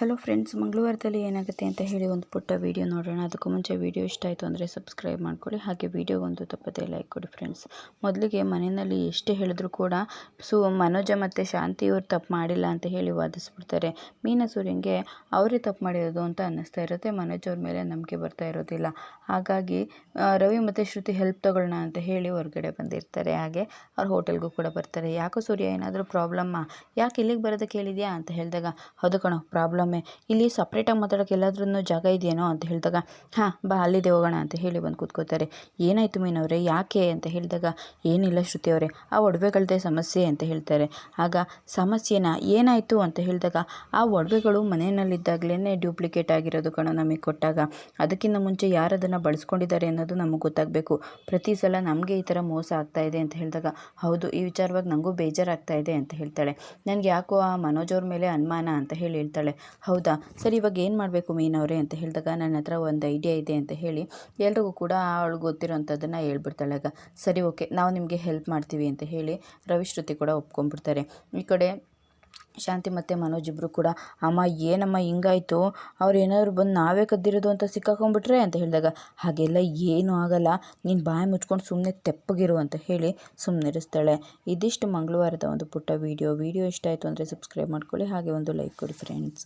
Hello friends ಮಂಗಳವಾರದಲ್ಲಿ ಏನಾಗುತ್ತೆ ಅಂತ ಹೇಳಿ ಒಂದು ಪುಟ್ಟ ವೀಡಿಯೋ ನೋಡೋಣ. ಅದಕ್ಕೂ ಮುಂಚೆ ವೀಡಿಯೋ ಇಷ್ಟ ಆಯಿತು ಅಂದರೆ ಸಬ್ಸ್ಕ್ರೈಬ್ ಮಾಡ್ಕೊಳ್ಳಿ. ಹಾಗೆ ವೀಡಿಯೋಗೊಂದು ತಪ್ಪದೇ ಲೈಕ್ ಕೊಡಿ ಫ್ರೆಂಡ್ಸ್ ಮೊದಲಿಗೆ ಮನೆಯಲ್ಲಿ ಎಷ್ಟೇ ಹೇಳಿದ್ರು ಕೂಡ ಸು, ಮನೋಜ ಮತ್ತು ಶಾಂತಿಯವ್ರು ತಪ್ಪು ಮಾಡಿಲ್ಲ ಅಂತ ಹೇಳಿ ವಾದಿಸ್ಬಿಡ್ತಾರೆ. ಮೀನ ಸೂರ್ಯಂಗೆ ಅವರೇ ತಪ್ಪು ಮಾಡಿರೋದು ಅಂತ ಅನ್ನಿಸ್ತಾ ಇರುತ್ತೆ. ಮನೋಜ್ ಅವ್ರ ಮೇಲೆ ನಂಬಿಕೆ ಬರ್ತಾ ಇರೋದಿಲ್ಲ. ಹಾಗಾಗಿ ರವಿ ಮತ್ತು ಶ್ರುತಿ ಹೆಲ್ಪ್ ತಗೊಳ್ಳೋಣ ಅಂತ ಹೇಳಿ ಹೊರಗಡೆ ಬಂದಿರ್ತಾರೆ. ಹಾಗೆ ಅವ್ರ ಹೋಟೆಲ್ಗೂ ಕೂಡ ಬರ್ತಾರೆ. ಯಾಕೋ ಸೂರ್ಯ ಏನಾದರೂ ಪ್ರಾಬ್ಲಮ್ಮ ಯಾಕೆ ಇಲ್ಲಿಗೆ ಬರೋದಕ್ಕೆ ಹೇಳಿದ್ಯಾ? ಅಂತ ಹೇಳಿದಾಗ, ಹೌದು ಕಣೋ ಪ್ರಾಬ್ಲಮ್ಮೇ ಇಲ್ಲಿ ಸಪ್ರೇಟಾಗಿ ಮಾತಾಡೋಕೆ ಎಲ್ಲಾದ್ರೂ ಜಾಗ ಇದೆಯೇನೋ ಅಂತ ಹೇಳಿದಾಗ, ಹಾಂ, ಬಾ, ಅಲ್ಲಿದೆ ಹೋಗೋಣ ಅಂತ ಹೇಳಿ ಬಂದು ಕೂತ್ಕೋತಾರೆ ಏನಾಯಿತು ಮೀನವ್ರೆ, ಯಾಕೆ? ಅಂತ ಹೇಳಿದಾಗ, ಏನಿಲ್ಲ ಶ್ರುತಿ ಅವರೇ, ಆ ಒಡವೆಗಳದೇ ಸಮಸ್ಯೆ ಅಂತ ಹೇಳ್ತಾರೆ. ಆಗ, ಸಮಸ್ಯೆನ ಏನಾಯಿತು? ಅಂತ ಹೇಳಿದಾಗ, ಆ ಒಡವೆಗಳು ಮನೆಯಲ್ಲಿದ್ದಾಗಲೇ ಡ್ಯೂಪ್ಲಿಕೇಟ್ ಆಗಿರೋದು ಕಣ ನಮಗೆ ಕೊಟ್ಟಾಗ. ಅದಕ್ಕಿಂತ ಮುಂಚೆ ಯಾರು ಅದನ್ನು ಬಳಸ್ಕೊಂಡಿದ್ದಾರೆ ಅನ್ನೋದು ನಮಗೆ ಗೊತ್ತಾಗಬೇಕು. ಪ್ರತಿ ಸಲ ನಮಗೆ ಈ ಥರ ಮೋಸ ಆಗ್ತಾ ಇದೆ ಅಂತ ಹೇಳಿದಾಗ, ಹೌದು, ಈ ವಿಚಾರವಾಗಿ ನನಗೂ ಬೇಜಾರಾಗ್ತಾ ಇದೆ ಅಂತ ಹೇಳ್ತಾಳೆ. ನನಗೆ ಯಾಕೋ ಆ ಮನೋಜವ್ರ ಮೇಲೆ ಅನುಮಾನ ಅಂತ ಹೇಳಿ ಹೇಳ್ತಾಳೆ. ಹೌದಾ? ಸರಿ, ಇವಾಗ ಏನು ಮಾಡಬೇಕು ಮೀನವ್ರೆ ಅಂತ ಹೇಳಿದಾಗ ನನ್ನ ಹತ್ರ ಒಂದು ಐಡಿಯಾ ಇದೆ ಅಂತ ಹೇಳಿ ಎಲ್ರಿಗೂ ಕೂಡ ಅವಳಿಗೆ ಗೊತ್ತಿರೋಂಥದ್ದನ್ನು ಹೇಳ್ಬಿಡ್ತಾಳೆ ಆಗ. ಸರಿ ಓಕೆ ನಾವು ನಿಮಗೆ ಹೆಲ್ಪ್ ಮಾಡ್ತೀವಿ ಅಂತ ಹೇಳಿ ರವಿಶ್ರುತಿ ಕೂಡ ಒಪ್ಕೊಂಡ್ಬಿಡ್ತಾರೆ. ಈ ಕಡೆ ಶಾಂತಿ ಮತ್ತು ಮನೋಜ್ ಇಬ್ಬರು ಕೂಡ, ಅಮ್ಮ, ಏನಮ್ಮ ಹಿಂಗಾಯಿತು? ಅವ್ರು ಏನಾದ್ರು ಬಂದು ನಾವೇ ಕದ್ದಿರೋದು ಅಂತ ಸಿಕ್ಕಾಕೊಂಡ್ಬಿಟ್ರೆ? ಅಂತ ಹೇಳಿದಾಗ, ಹಾಗೆಲ್ಲ ಏನೂ ಆಗಲ್ಲ. ನೀನು ಬಾಯಿ ಮುಚ್ಕೊಂಡು ಸುಮ್ಮನೆ ತೆಪ್ಪಗಿರು ಅಂತ ಹೇಳಿ ಸುಮ್ಮನೆ ಇರಿಸ್ತಾಳೆ. ಇದಿಷ್ಟು ಮಂಗಳವಾರದ ಒಂದು ಪುಟ್ಟ ವೀಡಿಯೋ ವೀಡಿಯೋ ಇಷ್ಟ ಆಯಿತು ಅಂದರೆ ಸಬ್ಸ್ಕ್ರೈಬ್ ಮಾಡ್ಕೊಳ್ಳಿ. ಹಾಗೆ ಒಂದು ಲೈಕ್ ಕೊಡಿ ಫ್ರೆಂಡ್ಸ್